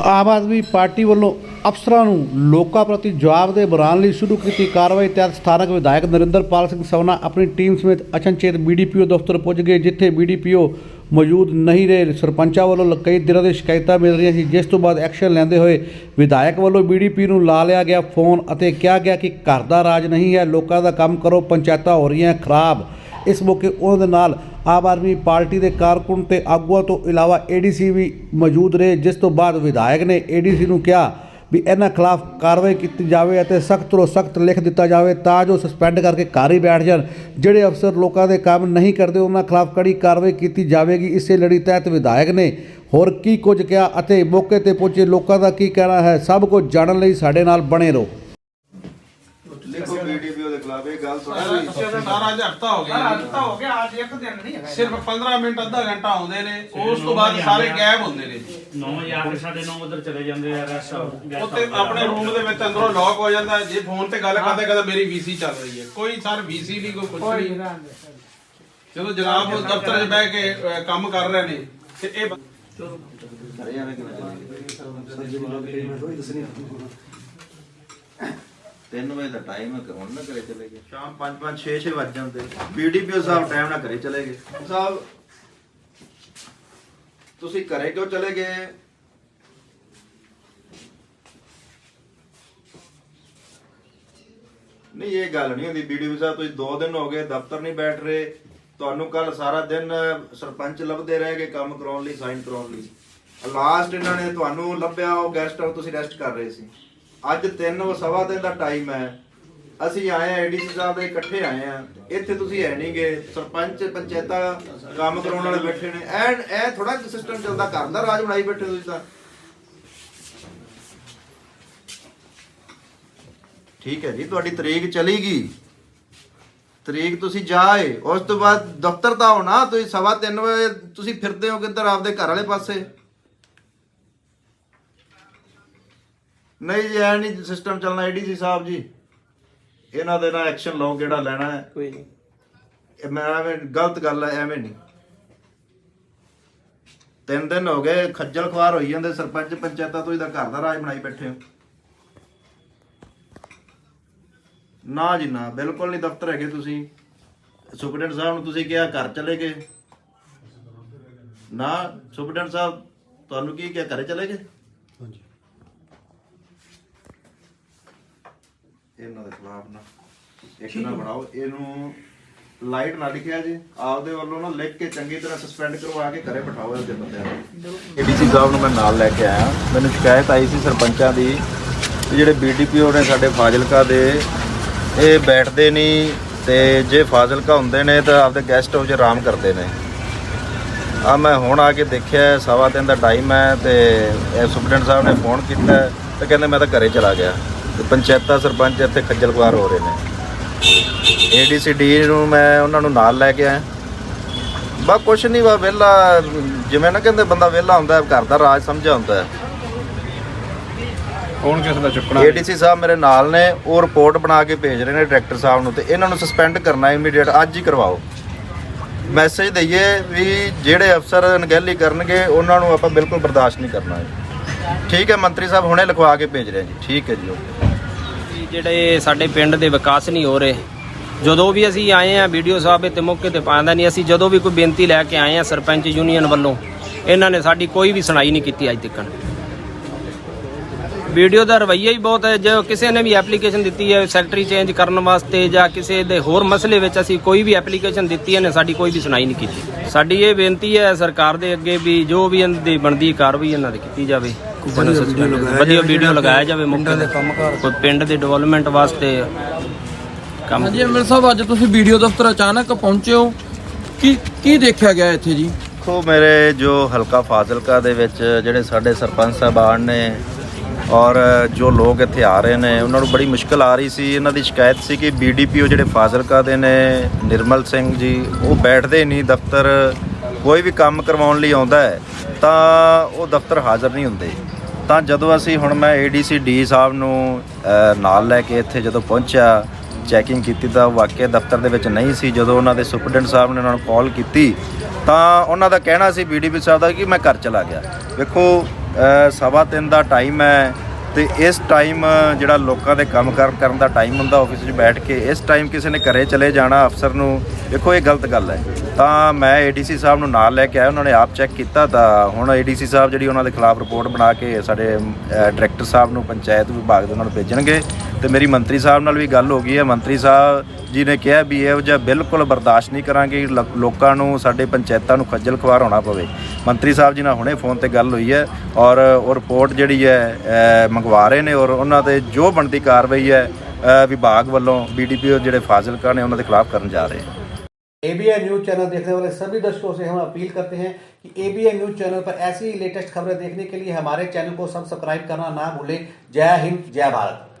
Aam Aadmi party ਵੱਲੋਂ ਅਫਸਰਾਂ ਨੂੰ ਲੋਕਾਂ ਪ੍ਰਤੀ ਜਵਾਬਦੇਹ ਬਣਾਉਣ ਲਈ ਸ਼ੁਰੂ ਕੀਤੀ ਕਾਰਵਾਈ ਤਹਿਤ ਸਥਾਨਕ ਵਿਧਾਇਕ ਨਰਿੰਦਰਪਾਲ ਸਿੰਘ ਸਵਨਾ ਆਪਣੀ ਟੀਮ ਸਮੇਤ ਅਚਨਚੇਤ ਬੀਡੀਪੀਓ ਦਫ਼ਤਰ ਪੁੱਜ ਗਏ, ਜਿੱਥੇ ਬੀਡੀਪੀਓ ਮੌਜੂਦ ਨਹੀਂ ਰਹੇ। ਸਰਪੰਚਾਂ ਵੱਲੋਂ ਕਈ ਦਿਨਾਂ ਦੀ ਸ਼ਿਕਾਇਤਾਂ ਮਿਲ ਰਹੀਆਂ ਸੀ, ਜਿਸ ਤੋਂ ਬਾਅਦ ਐਕਸ਼ਨ ਲੈਂਦੇ ਹੋਏ ਵਿਧਾਇਕ ਵੱਲੋਂ ਬੀਡੀਪੀ ਨੂੰ ਲਾ ਲਿਆ ਗਿਆ ਫੋਨ ਅਤੇ ਕਿਹਾ ਗਿਆ ਕਿ ਘਰ ਦਾ ਰਾਜ ਨਹੀਂ ਹੈ, ਲੋਕਾਂ ਦਾ ਕੰਮ ਕਰੋ, ਪੰਚਾਇਤਾਂ ਹੋ ਰਹੀਆਂ ਖਰਾਬ। ਇਸ ਮੌਕੇ ਉਹਨਾਂ ਦੇ ਨਾਲ ਆਮ ਆਦਮੀ ਪਾਰਟੀ ਦੇ ਕਾਰਕੁਨ ਤੇ ਆਗੂਆਂ ਤੋਂ ਇਲਾਵਾ ਏਡੀਸੀ ਵੀ ਮੌਜੂਦ ਰਹੇ, ਜਿਸ ਤੋਂ ਬਾਅਦ ਵਿਧਾਇਕ ਨੇ ਏਡੀਸੀ ਨੂੰ ਕਿਹਾ ਵੀ ਇਹਨਾਂ ਖਿਲਾਫ ਕਾਰਵਾਈ ਕੀਤੀ ਜਾਵੇ ਅਤੇ ਸਖਤ ਤੋਂ ਸਖਤ ਲਿਖ ਦਿੱਤਾ ਜਾਵੇ ਤਾਂ ਜੋ ਸਸਪੈਂਡ ਕਰਕੇ ਘਰ ਹੀ ਬੈਠ ਜਾਣ। ਜਿਹੜੇ ਅਫਸਰ ਲੋਕਾਂ ਦੇ ਕੰਮ ਨਹੀਂ ਕਰਦੇ, ਉਹਨਾਂ ਖਿਲਾਫ ਕੜੀ ਕਾਰਵਾਈ ਕੀਤੀ ਜਾਵੇਗੀ। ਇਸੇ ਲੜੀ ਤਹਿਤ ਵਿਧਾਇਕ ਨੇ ਹੋਰ ਕੀ ਕੁਝ ਕਿਹਾ ਅਤੇ ਮੌਕੇ ਤੇ ਪਹੁੰਚੇ ਲੋਕਾਂ ਦਾ ਕੀ ਕਹਿਣਾ ਹੈ, ਸਭ ਕੁਝ ਜਾਣਨ ਲਈ ਸਾਡੇ ਨਾਲ ਬਣੇ ਰਹੋ। ਸਾਰਾ ਹਫਤਾ ਹੋ ਗਿਆ। ਹਫਤਾ ਹੋ ਗਿਆ ਅੱਜ ਇੱਕ ਦਿਨ ਨਹੀਂ ਹੈਗਾ। ਸਿਰਫ 15 ਮਿੰਟ ਅੱਧਾ ਘੰਟਾ ਆਉਂਦੇ ਨੇ। ਉਸ ਤੋਂ ਬਾਅਦ ਸਾਰੇ ਗਾਇਬ ਹੁੰਦੇ ਨੇ। 9 ਵਜੇ ਆ ਕੇ ਸਾਡੇ 9 ਉਧਰ ਚਲੇ ਜਾਂਦੇ ਆ ਰੈਸਟ ਉੱਤੇ ਆਪਣੇ ਰੂਮ ਦੇ ਵਿੱਚ ਅੰਦਰੋਂ ਲੌਕ ਹੋ ਜਾਂਦਾ। ਜੇ ਫੋਨ ਤੇ ਗੱਲ ਕਰਦੇ ਕਹਿੰਦਾ ਮੇਰੀ ਵੀਸੀ ਚੱਲ ਰਹੀ ਹੈ। ਕੋਈ ਸਰ ਵੀਸੀ ਨਹੀਂ ਕੋਈ ਕੁਝ ਨਹੀਂ। ਨਾ ਜਦੋਂ ਜਨਾਬ ਉਹ ਦਫ਼ਤਰ 'ਚ ਬਹਿ ਕੇ ਅਹ, ਕੰਮ ਕਰ ਰਹੇ ਨੇ ਤੇ ਇਹ ਬ- ਘਰੇ ਆਵੇਂ ਕਿਵੇਂ ਤਿੰਨ ਵਜੇ ਦਾ ਟਾਈਮ ਹੈ ਹੁਣ ਨਾ ਘਰੇ ਚਲੇ ਗਏ। ਸ਼ਾਮ 5 5 6 6 ਵੱਜ ਜਾਂਦੇ। ਬੀਡੀਪੀਓ ਸਾਹਿਬ ਟਾਈਮ ਨਾਲ ਘਰੇ ਚਲੇ ਗਏ। ਸਾਹਿਬ ਤੁਸੀਂ ਘਰੇ ਕਿਉਂ ਚਲੇ ਗਏ? ਨਹੀਂ ਇਹ ਗੱਲ ਨਹੀਂ ਹੁੰਦੀ। ਬੀਡੀਪੀ ਸਾਹਿਬ ਤੁਸੀਂ 2 ਦਿਨ ਹੋ ਗਏ ਦਫ਼ਤਰ ਨਹੀਂ ਬੈਠ ਰਹੇ। ਤੁਹਾਨੂੰ ਕੱਲ ਸਾਰਾ ਦਿਨ ਸਰਪੰਚ ਲੱਭਦੇ ਰਹੇ ਗਏ ਕੰਮ ਕਰਾਉਣ ਲਈ ਸਾਈਨ ਕਰਾਉਣ ਲਈ। ਲਾਸਟ ਇਹਨਾਂ ਨੇ ਤੁਹਾਨੂੰ ਲੱਭਿਆ ਉਹ ਗੈਸਟ ਹਾਊਸ ਤੁਸੀਂ ਰੈਸਟ ਕਰ ਰਹੇ ਸੀ। ਅੱਜ 3 ਸਵਾ ਦਿਨ ਦਾ ਟਾਈਮ ਹੈ। ਅਸੀਂ ਆਏ ਆ ਏਡੀਸੀ ਸਾਹਿਬ ਦੇ, ਇਕੱਠੇ ਆਏ ਆ ਇੱਥੇ ਤੁਸੀਂ ਹੈ ਨਹੀਂ ਗਏ ਸਰਪੰਚ, ਪੰਚਾਇਤਾਂ, ਕੰਮ ਕਰਾਉਣ ਵਾਲੇ ਬੈਠੇ ਨੇ। ਐਨ ਇਹ ਥੋੜਾ ਸਿਸਟਮ ਚੱਲਦਾ। ਘਰ ਦਾ ਰਾਜ ਬਣਾਈ ਬੈਠੇ ਤੁਸੀਂ ਤਾਂ। ਠੀਕ ਹੈ ਜੀ, ਤੁਹਾਡੀ ਤਰੀਕ ਚਲੀ ਗਈ। ਤਰੀਕ ਤੁਸੀਂ ਜਾਏ ਉਸ ਤੋਂ ਬਾਅਦ ਦਫ਼ਤਰ ਤਾਂ ਹੋਣਾ ਤੁਸੀਂ ਸਵਾ ਤਿੰਨ ਵਜੇ ਤੁਸੀਂ ਫਿਰਦੇ ਹੋ ਕਿੱਧਰ? ਆਪਦੇ ਘਰ ਵਾਲੇ ਪਾਸੇ। ਨਹੀਂ ਜੀ ਐ ਨਹੀਂ ਸਿਸਟਮ ਚੱਲਣਾ ਏਡੀਸੀ ਸਾਹਿਬ ਜੀ। ਇਹਨਾਂ ਦੇ ਨਾਲ ਐਕਸ਼ਨ ਲਓ ਕਿਹੜਾ ਲੈਣਾ ਹੈ। ਕੋਈ ਨਹੀਂ। ਇਹ ਮੈਂ ਐਵੇਂ ਗਲਤ ਗੱਲ ਹੈ ਐਵੇਂ ਨਹੀਂ। ਤਿੰਨ ਦਿਨ ਹੋ ਗਏ ਖੱਜਲ ਖਵਾਰ ਹੋਈ ਜਾਂਦੇ ਸਰਪੰਚ ਪੰਚਾਇਤਾਂ ਤੋਂ ਇਹਦਾ ਘਰ ਦਾ ਰਾਜ ਬਣਾਈ ਬੈਠੇ ਹੋ। ਨਾ ਜੀ ਨਾ ਬਿਲਕੁਲ ਨਹੀਂ ਦਫ਼ਤਰ ਹੈਗੇ ਤੁਸੀਂ। ਸੁਪਰਡੈਂਟ ਸਾਹਿਬ ਨੂੰ ਤੁਸੀਂ ਕਿਹਾ ਘਰ ਚਲੇ ਗਏ। ਨਾ ਸੁਪਰਡੈਂਟ ਸਾਹਿਬ ਤੁਹਾਨੂੰ ਕੀ ਕਿਹਾ ਘਰੇ ਚਲੇ ਗਏ? ਹਾਂਜੀ। ਇਹਨਾਂ ਦੇ ਖਿਲਾਫ ਨਾ। ਇੱਕ ਨਾ ਬਣਾਓ। ਇਹਨੂੰ ਲਾਈਟ ਨਾ ਲਿਖਿਆ ਜੀ। ਆਪਦੇ ਵੱਲੋਂ ਨਾ ਲਿਖ ਕੇ ਚੰਗੀ ਤਰ੍ਹਾਂ ਸਸਪੈਂਡ ਕਰਵਾ ਕੇ ਘਰੇ ਬਿਠਾਓ ਇਹਦੇ ਬੰਦਿਆਂ ਨੂੰ। ਏਡੀਸੀ ਸਾਹਿਬ ਨੂੰ ਮੈਂ ਨਾਲ ਲੈ ਕੇ ਆਇਆ। ਮੈਨੂੰ ਸ਼ਿਕਾਇਤ ਆਈ ਸੀ ਸਰਪੰਚਾਂ ਦੀ ਜਿਹੜੇ ਬੀਡੀਪੀਓ ਨੇ ਸਾਡੇ ਫਾਜ਼ਿਲਕਾ ਦੇ ਇਹ ਬੈਠਦੇ ਨਹੀਂ ਤੇ ਜੇ ਫਾਜ਼ਿਲਕਾ ਹੁੰਦੇ ਨੇ ਤਾਂ ਆਪਦੇ ਗੈਸਟ ਹਾਊਸ 'ਚ ਆਰਾਮ ਕਰਦੇ ਨੇ। ਆ ਮੈਂ ਹੁਣ ਆ ਕੇ ਦੇਖਿਆ ਸਵਾ ਤਿੰਨ ਦਾ ਟਾਈਮ ਹੈ ਤੇ ਸੁਪਰਡੈਂਟ ਸਾਹਿਬ ਨੇ ਫੋਨ ਕੀਤਾ ਤੇ ਕਹਿੰਦੇ ਮੈਂ ਤਾਂ ਘਰੇ ਚਲਾ ਗਿਆ। ਤੇ ਪੰਚਾਇਤਾਂ ਸਰਪੰਚ ਇੱਥੇ ਖੱਜਲ ਖੁਆਰ ਹੋ ਰਹੇ ਨੇ। ਏਡੀਸੀਡੀ ਨੂੰ ਮੈਂ ਉਹਨਾਂ ਨੂੰ ਨਾਲ ਲੈ ਕੇ ਆਇਆ। ਬਾ ਕੁਛ ਨਹੀਂ ਵਾ ਵਿਹਲਾ ਜਿਵੇਂ ਨਾ ਕਹਿੰਦੇ ਬੰਦਾ ਵਿਹਲਾ ਹੁੰਦਾ ਹੈ, ਘਰ ਦਾ ਰਾਜ ਸਮਝਿਆ ਹੁੰਦਾ ਕੌਣ ਕਿਸ ਦਾ ਚੁੱਕਣਾ? ਏਡੀਸੀ ਸਾਹਿਬ ਮੇਰੇ ਨਾਲ ਨੇ ਉਹ ਰਿਪੋਰਟ ਬਣਾ ਕੇ ਭੇਜ ਰਹੇ ਨੇ ਡਾਇਰੈਕਟਰ ਸਾਹਿਬ ਨੂੰ ਤੇ ਇਹਨਾਂ ਨੂੰ ਸਸਪੈਂਡ ਕਰਨਾ ਇਮੀਡੀਏਟ ਅੱਜ ਹੀ ਕਰਵਾਓ। ਮੈਸੇਜ ਦਈਏ ਵੀ ਜਿਹੜੇ ਅਫਸਰ ਅਣਗਹਿਲੀ ਕਰਨਗੇ ਉਹਨਾਂ ਨੂੰ ਆਪਾਂ ਬਿਲਕੁਲ ਬਰਦਾਸ਼ਤ ਨਹੀਂ ਕਰਨਾ। ਹੈ ਠੀਕ ਹੈ ਮੰਤਰੀ ਸਾਹਿਬ ਹੁਣੇ ਲਿਖਵਾ ਕੇ ਭੇਜ ਰਹੇ ਜੀ। ਠੀਕ ਹੈ ਜੀ ਓਕੇ। ਜਿਹੜੇ ਸਾਡੇ ਪਿੰਡ ਦੇ ਵਿਕਾਸ ਨਹੀਂ ਹੋ ਰਹੇ। ਜਦੋਂ ਵੀ ਅਸੀਂ ਆਏ ਆ ਵੀਡੀਓ ਸਾਹਿਬ ਤੇ ਮੌਕੇ ਤੇ ਪਾਉਂਦਾ ਨਹੀਂ, ਅਸੀਂ ਜਦੋਂ ਵੀ ਕੋਈ ਬੇਨਤੀ ਲੈ ਕੇ ਆਏ ਆ ਸਰਪੰਚ ਯੂਨੀਅਨ ਵੱਲੋਂ, ਇਹਨਾਂ ਨੇ ਸਾਡੀ ਕੋਈ ਵੀ ਸੁਣਾਈ ਨਹੀਂ ਕੀਤੀ ਅੱਜ ਤੱਕ ਵੀਡੀਓ ਦਾ ਰਵੱਈਆ ਹੀ ਬਹੁਤ ਹੈ, ਜੇ ਕਿਸੇ ਨੇ ਵੀ ਐਪਲੀਕੇਸ਼ਨ ਦਿੱਤੀ ਹੈ ਸੈਕਟਰੀ ਚੇਂਜ ਕਰਨ ਵਾਸਤੇ ਜਾਂ ਕਿਸੇ ਦੇ ਹੋਰ ਮਸਲੇ ਵਿੱਚ ਅਸੀਂ ਕੋਈ ਵੀ ਐਪਲੀਕੇਸ਼ਨ ਦਿੱਤੀ ਹੈ ਨੇ ਸਾਡੀ ਕੋਈ ਵੀ ਸੁਣਾਈ ਨਹੀਂ ਕੀਤੀ। ਸਾਡੀ ਇਹ ਬੇਨਤੀ ਹੈ ਸਰਕਾਰ ਦੇ ਅੱਗੇ ਵੀ ਜੋ ਵੀ ਇਹਨਾਂ ਦੀ ਬਣਦੀ ਕਾਰਵਾਈ ਇਹਨਾਂ ਦੀ ਕੀਤੀ ਜਾਵੇ। ਵਧੀਆ ਵੀਡੀਓ ਲਗਾਇਆ ਜਾਵੇ ਮੌਕੇ ਤੇ ਕੋਈ ਪਿੰਡ ਦੇ ਡਿਵੈਲਪਮੈਂਟ ਵਾਸਤੇ ਕੰਮ ਹਾਂਜੀ ਐਮਐਲ ਸਾਹਿਬ ਅੱਜ ਤੁਸੀਂ ਵੀਡੀਓ ਦਫ਼ਤਰ ਅਚਾਨਕ ਪਹੁੰਚੇ ਹੋ। ਕੀ ਕੀ ਦੇਖਿਆ ਗਿਆ ਇੱਥੇ ਜੀ? ਦੇਖੋ ਮੇਰੇ ਜੋ ਹਲਕਾ ਫਾਜ਼ਿਲਕਾ ਦੇ ਵਿੱਚ ਜਿਹੜੇ ਸਾਡੇ ਸਰਪੰਚ ਸਾਹਿਬਾਨ ਨੇ ਔਰ ਜੋ ਲੋਕ ਇੱਥੇ ਆ ਰਹੇ ਨੇ ਉਹਨਾਂ ਨੂੰ ਬੜੀ ਮੁਸ਼ਕਲ ਆ ਰਹੀ ਸੀ। ਇਹਨਾਂ ਦੀ ਸ਼ਿਕਾਇਤ ਸੀ ਕਿ ਬੀਡੀਪੀਓ ਜਿਹੜੇ ਫਾਜ਼ਿਲਕਾ ਦੇ ਨੇ ਨਿਰਮਲ ਸਿੰਘ ਜੀ ਉਹ ਬੈਠਦੇ ਨਹੀਂ ਦਫ਼ਤਰ। ਕੋਈ ਵੀ ਕੰਮ ਕਰਵਾਉਣ ਲਈ ਆਉਂਦਾ ਹੈ ਤਾਂ ਉਹ ਦਫ਼ਤਰ ਹਾਜ਼ਰ ਨਹੀਂ ਹੁੰਦੇ। ਤਾਂ ਜਦੋਂ ਅਸੀਂ ਹੁਣ ਮੈਂ ਏਡੀਸੀ ਡੀ ਸਾਹਿਬ ਨੂੰ ਨਾਲ ਲੈ ਕੇ ਇੱਥੇ ਜਦੋਂ ਪਹੁੰਚਿਆ ਚੈਕਿੰਗ ਕੀਤੀ ਤਾਂ ਵਾਕਿਆ ਦਫ਼ਤਰ ਦੇ ਵਿੱਚ ਨਹੀਂ ਸੀ। ਜਦੋਂ ਉਹਨਾਂ ਦੇ ਸੁਪਰਡੈਂਟ ਸਾਹਿਬ ਨੇ ਉਹਨਾਂ ਨੂੰ ਕਾਲ ਕੀਤੀ, ਤਾਂ ਉਹਨਾਂ ਦਾ ਕਹਿਣਾ ਸੀ ਬੀਡੀਪੀ ਸਾਹਿਬ ਦਾ, ਕਿ ਮੈਂ ਘਰ ਚਲਾ ਗਿਆ। ਵੇਖੋ ਸਵਾ ਤਿੰਨ ਦਾ ਟਾਈਮ ਹੈ ਤੇ ਇਸ ਟਾਈਮ ਜਿਹੜਾ ਲੋਕਾਂ ਦੇ ਕੰਮ ਕਾਰ, ਕਰਨ ਦਾ ਟਾਈਮ ਹੁੰਦਾ ਆਫਿਸ 'ਚ ਬੈਠ ਕੇ, ਇਸ ਟਾਈਮ ਕਿਸੇ ਨੇ ਘਰੇ ਚਲੇ ਜਾਣਾ ਅਫਸਰ ਨੂੰ, ਦੇਖੋ ਇਹ ਗਲਤ ਗੱਲ ਹੈ। ਤਾਂ ਮੈਂ ਏਡੀਸੀ ਸਾਹਿਬ ਨੂੰ ਨਾਲ ਲੈ ਕੇ ਆਇਆ, ਉਹਨਾਂ ਨੇ ਆਪ ਚੈੱਕ ਕੀਤਾ ਤਾਂ ਹੁਣ ਏਡੀਸੀ ਸਾਹਿਬ ਜਿਹੜੀ ਉਹਨਾਂ ਦੇ ਖਿਲਾਫ ਰਿਪੋਰਟ ਬਣਾ ਕੇ ਸਾਡੇ ਡਾਇਰੈਕਟਰ ਸਾਹਿਬ ਨੂੰ ਪੰਚਾਇਤ ਵਿਭਾਗ ਦੇ ਉਹਨਾਂ ਨੂੰ ਭੇਜਣਗੇ। ਤੇ ਮੇਰੀ ਮੰਤਰੀ ਸਾਹਿਬ ਨਾਲ ਵੀ ਗੱਲ ਹੋ ਗਈ ਹੈ ਮੰਤਰੀ ਸਾਹਿਬ ਜੀ ਨੇ ਕਿਹਾ ਵੀ ਇਹੋ ਜਿਹਾ ਬਿਲਕੁਲ ਬਰਦਾਸ਼ਤ ਨਹੀਂ ਕਰਾਂਗੇ ਕਿ ਲੋ- ਲੋਕਾਂ ਨੂੰ ਸਾਡੇ ਪੰਚਾਇਤਾਂ ਨੂੰ ਖੱਜਲ ਖਵਾਰ ਹੋਣਾ ਪਵੇ ਮੰਤਰੀ ਸਾਹਿਬ ਜੀ ਨਾਲ ਹੁਣੇ ਫੋਨ ਤੇ ਗੱਲ ਹੋਈ ਹੈ ਔਰ ਉਹ ਰਿਪੋਰਟ ਜਿਹੜੀ ਹੈ ਅ, ਮੰਗਵਾ ਰਹੇ ਨੇ ਔਰ ਉਹਨਾਂ ਤੇ ਜੋ ਬਣਦੀ ਕਾਰਵਾਈ ਹੈ ਅ, ਵਿਭਾਗ ਵੱਲੋਂ ਬੀਡੀਪੀਓ ਜਿਹੜੇ ਫਾਜ਼ਿਲਕਾ ਨੇ ਉਹਨਾਂ ਦੇ ਖਿਲਾਫ ਕਰਨ ਜਾ ਰਹੇ ਹਨ एबीएन न्यूज चैनल देखने वाले सभी दर्शकों से हम अपील करते हैं कि एबीएन न्यूज चैनल पर ऐसी लेटेस्ट खबरें देखने के लिए हमारे चैनल को सब्सक्राइब करना ना भूलें जय हिंद जय भारत